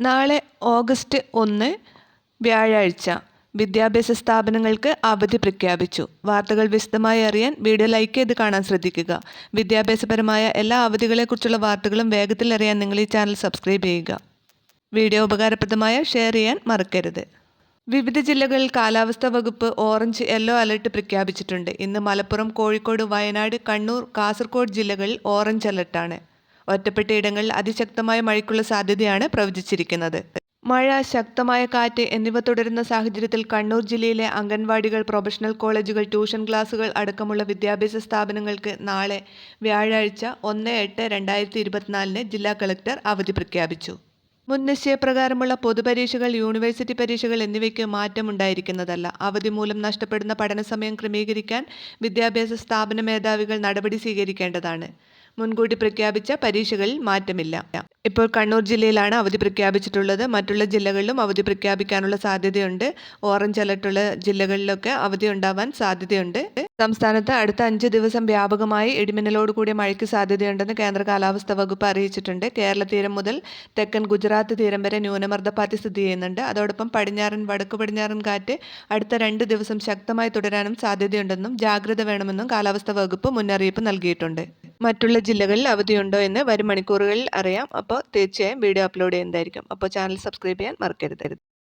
നാളെ ഓഗസ്റ്റ് ഒന്ന് വ്യാഴാഴ്ച. വിദ്യാഭ്യാസ സ്ഥാപനങ്ങൾക്ക് അവധി പ്രഖ്യാപിച്ചു. വാർത്തകൾ വിശദമായി അറിയാൻ വീഡിയോ ലൈക്ക് ചെയ്ത് കാണാൻ ശ്രദ്ധിക്കുക. വിദ്യാഭ്യാസപരമായ എല്ലാ അവധികളെക്കുറിച്ചുള്ള വാർത്തകളും വേഗത്തിൽ അറിയാൻ നിങ്ങൾ ഈ ചാനൽ സബ്സ്ക്രൈബ് ചെയ്യുക. വീഡിയോ ഉപകാരപ്രദമായ ഷെയർ ചെയ്യാൻ മറക്കരുത്. വിവിധ ജില്ലകളിൽ കാലാവസ്ഥാ വകുപ്പ് ഓറഞ്ച് യെല്ലോ അലർട്ട് പ്രഖ്യാപിച്ചിട്ടുണ്ട്. ഇന്ന് മലപ്പുറം കോഴിക്കോട് വയനാട് കണ്ണൂർ കാസർഗോഡ് ജില്ലകളിൽ ഓറഞ്ച് അലർട്ടാണ്. ഒറ്റപ്പെട്ട ഇടങ്ങളിൽ അതിശക്തമായ മഴയ്ക്കുള്ള സാധ്യതയാണ് പ്രവചിച്ചിരിക്കുന്നത്. മഴ ശക്തമായ കാറ്റ് എന്നിവ തുടരുന്ന സാഹചര്യത്തിൽ കണ്ണൂർ ജില്ലയിലെ അംഗൻവാടികൾ പ്രൊഫഷണൽ കോളേജുകൾ ട്യൂഷൻ ക്ലാസുകൾ അടക്കമുള്ള വിദ്യാഭ്യാസ സ്ഥാപനങ്ങൾക്ക് നാളെ വ്യാഴാഴ്ച ഒന്ന് എട്ട് രണ്ടായിരത്തി ഇരുപത്തിനാലിന് ജില്ലാ കളക്ടർ അവധി പ്രഖ്യാപിച്ചു. മുൻ നിശ്ചയപ്രകാരമുള്ള പൊതുപരീക്ഷകൾ യൂണിവേഴ്സിറ്റി പരീക്ഷകൾ എന്നിവയ്ക്ക് മാറ്റമുണ്ടായിരിക്കുന്നതല്ല അവധി മൂലം നഷ്ടപ്പെടുന്ന പഠനസമയം ക്രമീകരിക്കാൻ വിദ്യാഭ്യാസ സ്ഥാപന മേധാവികൾ നടപടി സ്വീകരിക്കേണ്ടതാണ്. മുൻകൂട്ടി പ്രഖ്യാപിച്ച പരീക്ഷകളിൽ മാറ്റമില്ല. ഇപ്പോൾ കണ്ണൂർ ജില്ലയിലാണ് അവധി പ്രഖ്യാപിച്ചിട്ടുള്ളത്. മറ്റുള്ള ജില്ലകളിലും അവധി പ്രഖ്യാപിക്കാനുള്ള സാധ്യതയുണ്ട്. ഓറഞ്ച് അലർട്ടുള്ള ജില്ലകളിലൊക്കെ അവധി ഉണ്ടാവാൻ സാധ്യതയുണ്ട്. സംസ്ഥാനത്ത് അടുത്ത അഞ്ച് ദിവസം വ്യാപകമായി ഇടിമിന്നലോട് കൂടിയ മഴയ്ക്ക് സാധ്യതയുണ്ടെന്ന് കേന്ദ്ര കാലാവസ്ഥാ വകുപ്പ് അറിയിച്ചിട്ടുണ്ട്. കേരള തീരം മുതൽ തെക്കൻ ഗുജറാത്ത് തീരം വരെ ന്യൂനമർദ്ദപ്പാത്തി സ്ഥിതി ചെയ്യുന്നുണ്ട്. അതോടൊപ്പം പടിഞ്ഞാറൻ വടക്കു പടിഞ്ഞാറൻ കാറ്റ് അടുത്ത രണ്ട് ദിവസം ശക്തമായി തുടരാനും സാധ്യതയുണ്ടെന്നും ജാഗ്രത വേണമെന്നും കാലാവസ്ഥാ വകുപ്പ് മുന്നറിയിപ്പ് നൽകിയിട്ടുണ്ട്. മറ്റുള്ള ജില്ലകളിൽ അവധിയുണ്ടോ എന്ന് വരും മണിക്കൂറുകളിൽ അറിയാം. അപ്പോൾ തീർച്ചയായും വീഡിയോ അപ്ലോഡ് ചെയ്യുന്നതായിരിക്കും. അപ്പോൾ ചാനൽ സബ്സ്ക്രൈബ് ചെയ്യാൻ മറക്കരുത്